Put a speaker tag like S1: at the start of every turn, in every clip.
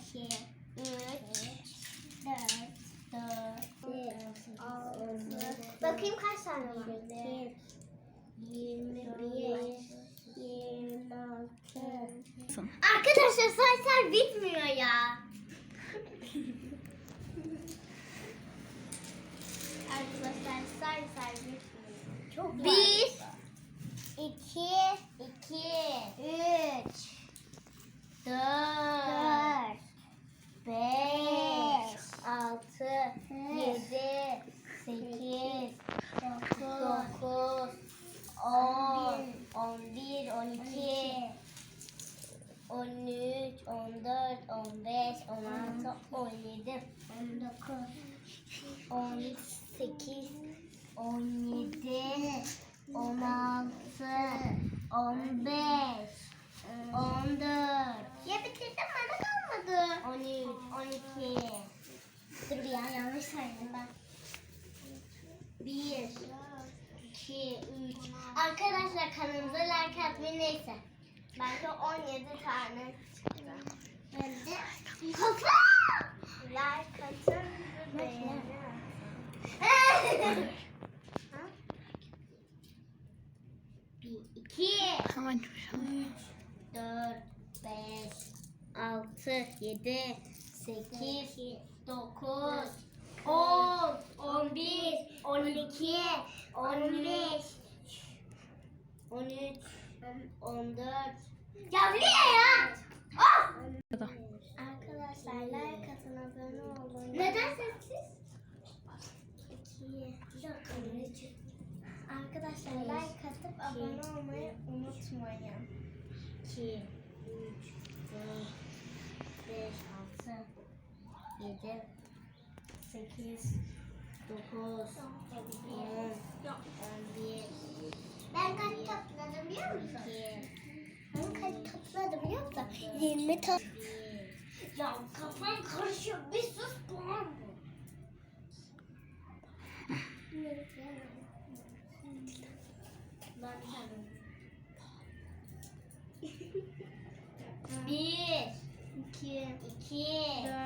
S1: iki, üç, dört, dört, beş, altı. Bakayım kaç tane var?
S2: Sekiz, yirmi
S1: bir, yirmi altı. Arkadaşlar sayısal bitmiyor ya. Arkadaşlar sayısal bitmiyor.
S2: Çok
S1: bir,
S2: iki,
S1: iki,
S2: üç,
S1: dört.
S2: dört
S1: beş, altı, yedi, sekiz,
S2: dokuz,
S1: on, on bir, on iki, on üç, on dört, on beş, on altı, on yedi,
S2: on dokuz,
S1: on sekiz, on yedi, on altı, on beş, 12. Dur bir an yanlış saydım ben. 1, 2, 3. Arkadaşlar kanalımıza like atmayı neyse. Belki 17 tane. Ben de like atın ve beğenin. Bir, iki, üç, dört, beş, altı, yedi, sekiz, dokuz, on, on bir, on iki, on beş, on üç, on dört. Ya bu ne ya? Ah! Arkadaşlar like atın abone olun. Neden sessiz? Arkadaşlar like atıp abone olmayı unutmayın. 2, 7, 8, 9, 10, 11. Ben kaç topladım biliyor musun? 2, ben kaç topladım biliyor musun? 20 top. Ya kafam karışıyor. Bir sus. Ben kendim. Bir, iki, iki, dört,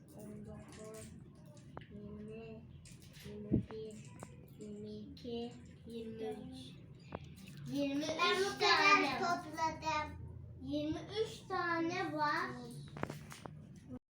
S2: topladım.
S1: 23 tane var.